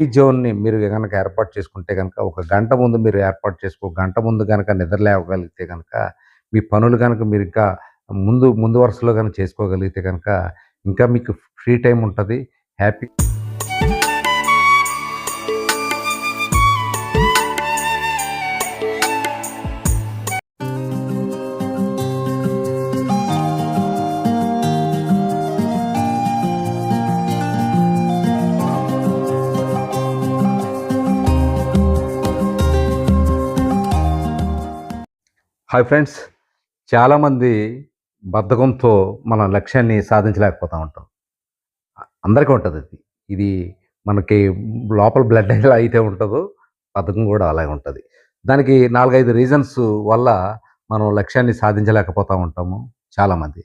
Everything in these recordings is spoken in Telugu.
ఫ్రీ జోన్‌ని మీరు గనక ఏర్పాటు చేసుకుంటే కనుక ఒక గంట ముందు మీరు ఏర్పాటు చేసుకో గంట ముందు కనుక నిద్ర లేవగలిగితే కనుక మీ పనులు కనుక మీరు ఇంకా ముందు ముందు వరుసలో గనక చేసుకోగలిగితే కనుక ఇంకా మీకు ఫ్రీ టైం ఉంటుంది. Happy hi friends. చాలామంది బద్ధకంతో మన లక్ష్యాన్ని సాధించలేకపోతూ ఉంటాం. అ అందరికీ అది ఇది మనకి లోపల బ్లడ్ ఎలా అయితే ఉంటుందో బద్ధకం కూడా అలాగే ఉంటుంది దానికి 4, 5 రీజన్స్ వల్ల మనం లక్ష్యాన్ని సాధించలేకపోతూ ఉంటాము చాలామంది.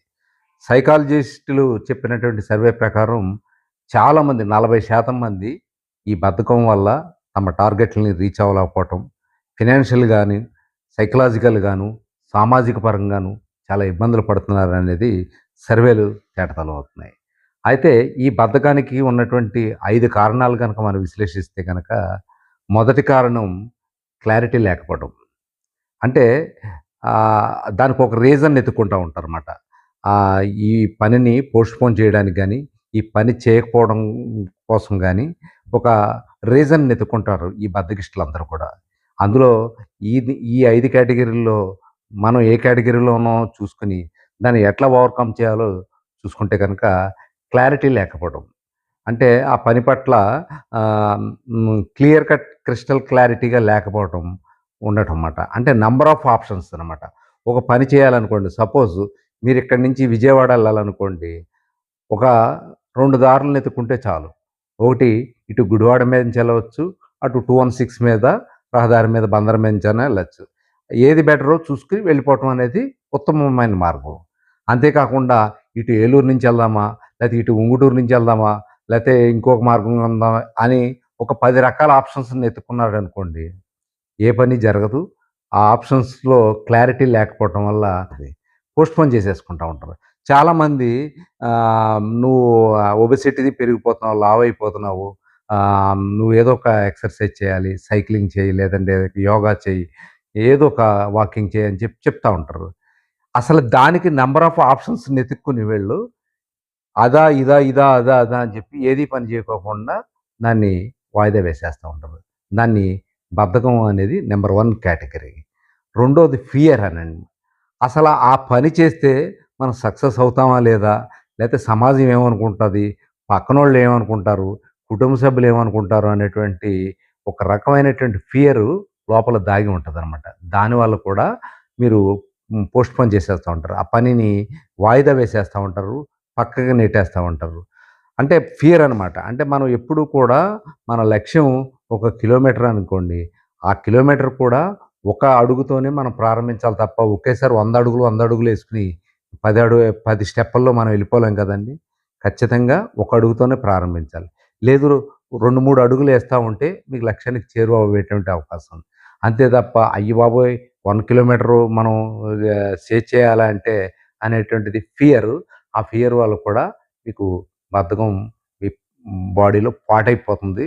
సైకాలజిస్టులు చెప్పినటువంటి సర్వే ప్రకారం చాలామంది 40% మంది ఈ బద్ధకం వల్ల తమ టార్గెట్‌లని రీచ్ అవ్వలేకపోవటం, ఫినాన్షియల్ కానీ సైకలాజికల్గాను సామాజిక పరంగాను చాలా ఇబ్బందులు పడుతున్నారు అనేది సర్వేలు తేటతెల్లమవుతున్నాయి. అయితే ఈ బద్ధకానికి ఉన్నటువంటి ఐదు కారణాలు కనుక మనం విశ్లేషిస్తే కనుక మొదటి కారణం క్లారిటీ లేకపోవడం. అంటే దానికి ఒక రీజన్ ఎత్తుకుంటూ ఉంటారన్నమాట. ఈ పనిని పోస్ట్‌పోన్ చేయడానికి కానీ ఈ పని చేయకపోవడం కోసం కానీ ఒక రీజన్ ఎత్తుకుంటారు ఈ బద్ధకిష్టులందరూ కూడా. అందులో ఈ ఈ ఐదు కేటగిరీల్లో మనం ఏ కేటగిరీలో ఉన్నామో చూసుకొని, దాన్ని ఎట్లా ఓవర్‌కమ్ చేయాలో చూసుకుంటే కనుక క్లారిటీ లేకపోవడం. అంటే ఆ పని పట్ల క్లియర్ కట్ క్రిస్టల్ క్లారిటీగా లేకపోవడం ఉండటం అన్నమాట అంటే నంబర్ ఆఫ్ ఆప్షన్స్ అనమాట ఒక పని చేయాలనుకోండి, సపోజ్ మీరు ఇక్కడి నుంచి విజయవాడ వెళ్ళాలనుకోండి ఒక రెండు దారులను ఎత్తుకుంటే చాలు. ఒకటి ఇటు గుడివాడ మీద నుంచి టూ అటు 216 మీద రహదారి మీద బందరం మీద వెళ్ళచ్చు ఏది బెటరో చూసుకుని వెళ్ళిపోవటం అనేది ఉత్తమమైన మార్గం. అంతేకాకుండా ఇటు ఏలూరు నుంచి వెళ్దామా లేకపోతే ఇటు ఉంగుటూరు నుంచి వెళ్దామా లేకపోతే ఇంకొక మార్గం ఉందామా అని ఒక పది రకాల ఆప్షన్స్‌ని అనుకోండి ఏ పని జరగదు. ఆ ఆప్షన్స్‌లో క్లారిటీ లేకపోవటం వల్ల అది పోస్ట్‌పోన్ చేసేసుకుంటా ఉంటారు. చాలామంది నువ్వు ఒబెసిటీది పెరిగిపోతున్నావు, లావయిపోతున్నావు. అయిపోతున్నావు నువ్వు ఏదో ఒక ఎక్సర్సైజ్ చేయాలి, సైక్లింగ్ చెయ్యి, లేదంటే యోగా చెయ్యి, ఏదో ఒక వాకింగ్ చేయి అని చెప్పి చెప్తా ఉంటారు. అసలు దానికి నెంబర్ ఆఫ్ ఆప్షన్స్ నెతుక్కుని వీళ్ళు అదా, ఇదా, ఇదా, అదా, అదా అని చెప్పి ఏది పని చేయకోకుండా దాన్ని వాయిదా వేసేస్తూ ఉంటారు. దాన్ని బద్ధకం అనేది నెంబర్ వన్ కేటగిరీ రెండోది ఫియర్ అనండి. అసలు ఆ పని చేస్తే మనం సక్సెస్ అవుతామా లేదా? లేకపోతే సమాజం ఏమనుకుంటది? పక్కనోళ్ళు ఏమనుకుంటారు? కుటుంబ సభ్యులు ఏమనుకుంటారు? అనేటువంటి ఒక రకమైనటువంటి ఫియరు లోపల దాగి ఉంటదనమాట. దానివల్ల కూడా మీరు పోస్ట్ పోస్ట్‌పోన్ చేసేస్తూ ఉంటారు. ఆ పనిని వాయిదా వేసేస్తూ ఉంటారు. పక్కగా నెట్టేస్తూ ఉంటారు. అంటే ఫియర్ అనమాట. అంటే మనం ఎప్పుడూ కూడా మన లక్ష్యం ఒక కిలోమీటర్ అనుకోండి. ఆ కిలోమీటర్ కూడా ఒక అడుగుతోనే మనం ప్రారంభించాలి తప్ప ఒకేసారి వంద అడుగులు, వంద అడుగులు వేసుకుని పది అడుగు పది స్టెప్పుల్లో మనం వెళ్ళిపోలేం కదండీ! ఖచ్చితంగా ఒక అడుగుతోనే ప్రారంభించాలి. లేదు 2, 3 అడుగులు వేస్తూ ఉంటే మీకు లక్ష్యానికి చేరువయ్యేటువంటి అవకాశం ఉంది. అంతే తప్ప అయ్యి బాబోయ్! వన్ కిలోమీటరు మనం సేవ్ చేయాలంటే అనేటువంటిది ఫియర్ ఆ ఫియర్ వల్ల కూడా మీకు బద్ధకం మీ బాడీలో పాటైపోతుంది.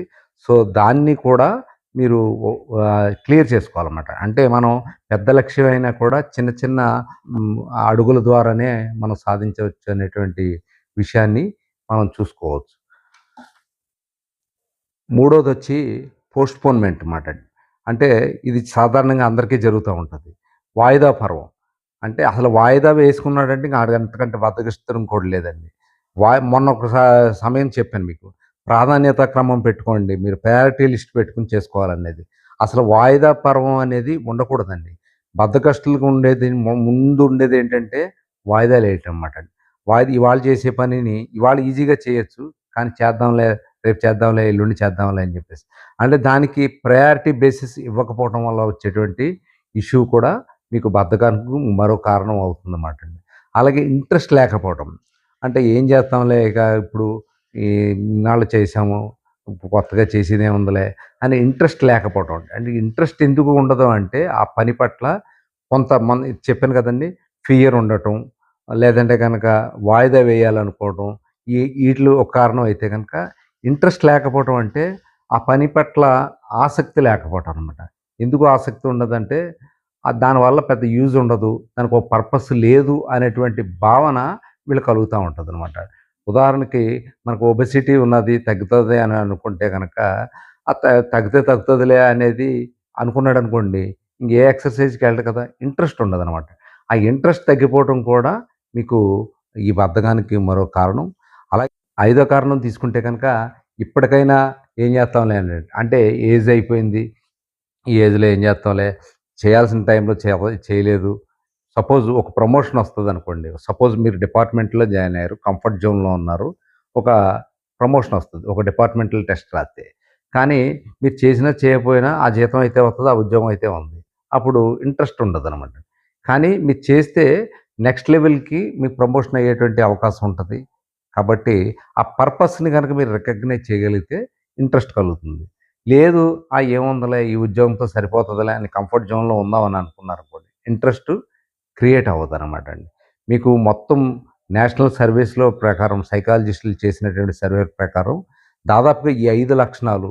సో, దాన్ని కూడా మీరు క్లియర్ చేసుకోవాలన్నమాట. అంటే మనం పెద్ద లక్ష్యం అయినా కూడా చిన్న చిన్న అడుగుల ద్వారానే మనం సాధించవచ్చు అనేటువంటి విషయాన్ని మనం చూసుకోవచ్చు. మూడోది వచ్చి పోస్ట్‌పోన్‌మెంట్ మాట. అంటే ఇది సాధారణంగా అందరికీ జరుగుతూ ఉంటుంది వాయిదా పర్వం. అంటే అసలు వాయిదా వేసుకున్నాడంటే ఇంకా అంతకంటే బద్దగిస్తారు కూడా లేదండి. వా మొన్న ఒక సమయం చెప్పాను మీకు. ప్రాధాన్యత క్రమం పెట్టుకోండి. మీరు ప్రయారిటీ లిస్ట్ పెట్టుకుని చేసుకోవాలనేది. అసలు వాయిదా పర్వం అనేది ఉండకూడదండి. బద్ధకస్తులకు ఉండేది ముందు ఉండేది ఏంటంటే ఉండేదేంటంటే వాయిదాలేయటం అన్నమాట వాయిదా ఇవాళ చేసే పనిని ఇవాళ ఈజీగా చేయొచ్చు. కానీ చేద్దాంలే, రేపు చేద్దాంలే, ఎల్లుండి చేద్దాంలే అని చెప్పేసి. అంటే దానికి ప్రయారిటీ బేసిస్ ఇవ్వకపోవటం వల్ల వచ్చేటువంటి ఇష్యూ కూడా మీకు బద్ధకానికి మరో కారణం అవుతుందన్నమాట అండి. అలాగే ఇంట్రెస్ట్ లేకపోవటం. అంటే ఏం చేస్తాంలే ఇక ఇప్పుడు ఈ ఇన్నాళ్ళు చేసాము కొత్తగా చేసేదేముందిలే అని ఇంట్రెస్ట్ లేకపోవటం. అంటే ఇంట్రెస్ట్ ఎందుకు ఉండదు అంటే ఆ పని పట్ల కొంత మన చెప్పాను కదండీ! ఫియర్ ఉండటం. లేదంటే కనుక వాయిదా వేయాలనుకోవటం. ఈ వీటిలో ఒక కారణం అయితే కనుక ఇంట్రెస్ట్ లేకపోవటం అంటే ఆ పని పట్ల ఆసక్తి లేకపోవటం అనమాట ఎందుకు ఆసక్తి ఉండదంటే దానివల్ల పెద్ద యూజ్ ఉండదు దానికి ఒక పర్పస్ లేదు అనేటువంటి భావన వీళ్ళు కలుగుతూ ఉంటుంది అనమాట ఉదాహరణకి మనకు ఒబెసిటీ ఉన్నది తగ్గుతుంది అని అనుకుంటే కనుక ఆ తగ్గితే తగ్గుతుందిలే అనేది అనుకున్నాడు అనుకోండి ఇంకే ఎక్సర్సైజ్కి వెళ్ళదు కదా ఇంట్రెస్ట్ ఉండదు అనమాట ఆ ఇంట్రెస్ట్ తగ్గిపోవడం కూడా మీకు ఈ బద్ధకానికి మరో కారణం. అలాగే ఐదో కారణం తీసుకుంటే కనుక ఇప్పటికైనా ఏం చేస్తాంలే అని అంటే ఏజ్ అయిపోయింది. ఈ ఏజ్లో ఏం చేస్తాంలే? చేయాల్సిన టైంలో చేయ చేయలేదు. సపోజ్ ఒక ప్రమోషన్ వస్తుంది అనుకోండి. సపోజ్ మీరు డిపార్ట్మెంట్లో జాయిన్ అయ్యారు కంఫర్ట్ జోన్లో ఉన్నారు ఒక ప్రమోషన్ వస్తుంది ఒక డిపార్ట్మెంటల్ టెస్ట్ రాస్తే. కానీ మీరు చేసినా చేయకపోయినా ఆ జీతం అయితే వస్తుంది ఆ ఉద్యోగం అయితే ఉంది. అప్పుడు ఇంట్రెస్ట్ ఉండదు అనమాట కానీ మీరు చేస్తే నెక్స్ట్ లెవెల్కి మీకు ప్రమోషన్ అయ్యేటువంటి అవకాశం ఉంటుంది. కాబట్టి ఆ పర్పస్ని కనుక మీరు రికగ్నైజ్ చేయగలిగితే ఇంట్రెస్ట్ కలుగుతుంది. లేదు ఆ ఏముందలే ఈ ఉద్యోగంతో సరిపోతుందిలే అని కంఫర్ట్ జోన్లో ఉందామని అనుకున్నారు అనుకోండి ఇంట్రెస్ట్ క్రియేట్ అవ్వదు అనమాట అండి. మీకు మొత్తం నేషనల్ సర్వీస్లో ప్రకారం సైకాలజిస్టులు చేసినటువంటి సర్వే ప్రకారం దాదాపుగా ఈ ఐదు లక్షణాలు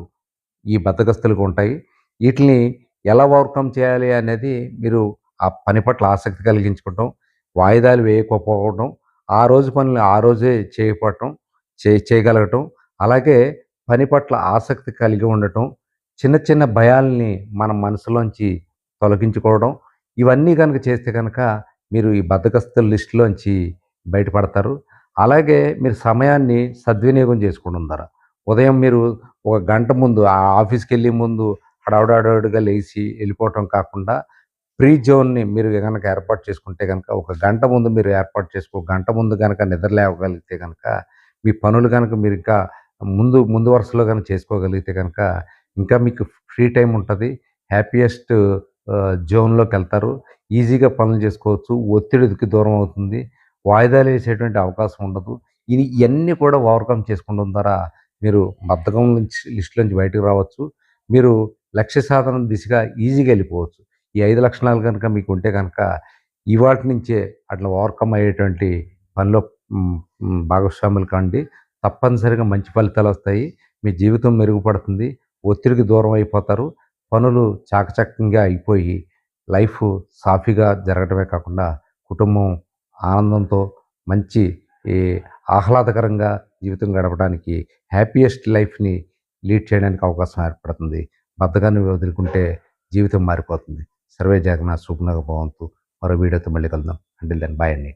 ఈ బద్దగస్తులకు ఉంటాయి. వీటిని ఎలా ఓవర్కమ్ చేయాలి అనేది మీరు ఆ పని పట్ల ఆసక్తి కలిగించుకోవటం వాయిదాలు వేయకపోవడం ఆ రోజు పనులు ఆ రోజే చేయపడటం చే చేయగలగటం అలాగే పని పట్ల ఆసక్తి కలిగి ఉండటం చిన్న చిన్న భయాల్ని మన మనసులోంచి తొలగించుకోవడం ఇవన్నీ కనుక చేస్తే కనుక మీరు ఈ బద్దకస్తుల లిస్టులోంచి బయటపడతారు. అలాగే మీరు సమయాన్ని సద్వినియోగం చేసుకుని ఉందర ఉదయం మీరు ఒక గంట ముందు ఆ ఆఫీస్కి వెళ్ళే ముందు హడావుడాడుగా లేచి వెళ్ళిపోవటం కాకుండా ప్రీ జోన్ని మీరు కనుక ఏర్పాటు చేసుకుంటే కనుక ఒక గంట ముందు మీరు ఏర్పాటు చేసుకో గంట ముందు కనుక నిద్ర లేవగలిగితే కనుక మీ పనులు కనుక మీరు ఇంకా ముందు ముందు వరుసలో కనుక చేసుకోగలిగితే కనుక ఇంకా మీకు ఫ్రీ టైం ఉంటుంది. హ్యాపీయెస్ట్ జోన్లోకి వెళ్తారు. ఈజీగా పనులు చేసుకోవచ్చు. ఒత్తిడికి దూరం అవుతుంది. వాయిదాలు వేసేటువంటి అవకాశం ఉండదు. ఇది ఇవన్నీ కూడా ఓవర్కమ్ చేసుకోవడం ద్వారా మీరు బద్ధకం నుంచి లిస్ట్ నుంచి బయటకు రావచ్చు. మీరు లక్ష్య సాధన దిశగా ఈజీగా వెళ్ళిపోవచ్చు. ఈ ఐదు లక్షణాలు కనుక మీకు ఉంటే కనుక ఇవాటి నుంచే అట్లా ఓవర్కమ్ అయ్యేటువంటి పనిలో భాగస్వాములు కాండి. తప్పనిసరిగా మంచి ఫలితాలు వస్తాయి. మీ జీవితం మెరుగుపడుతుంది. ఒత్తిడికి దూరం అయిపోతారు. పనులు చాకచక్యంగా అయిపోయి లైఫ్ సాఫీగా జరగడమే కాకుండా కుటుంబం ఆనందంతో మంచి ఈ ఆహ్లాదకరంగా జీవితం గడపడానికి హ్యాపీయెస్ట్ లైఫ్ని లీడ్ చేయడానికి అవకాశం ఏర్పడుతుంది. బద్దగాన్ని వదులుకుంటే జీవితం మారిపోతుంది. సర్వే జగన్నాథ్ సుఖనగ భవంతు. మరో వీడియోతో మళ్ళీ కలుద్దాం. అంటే దాన్ని బాయ్ అండి.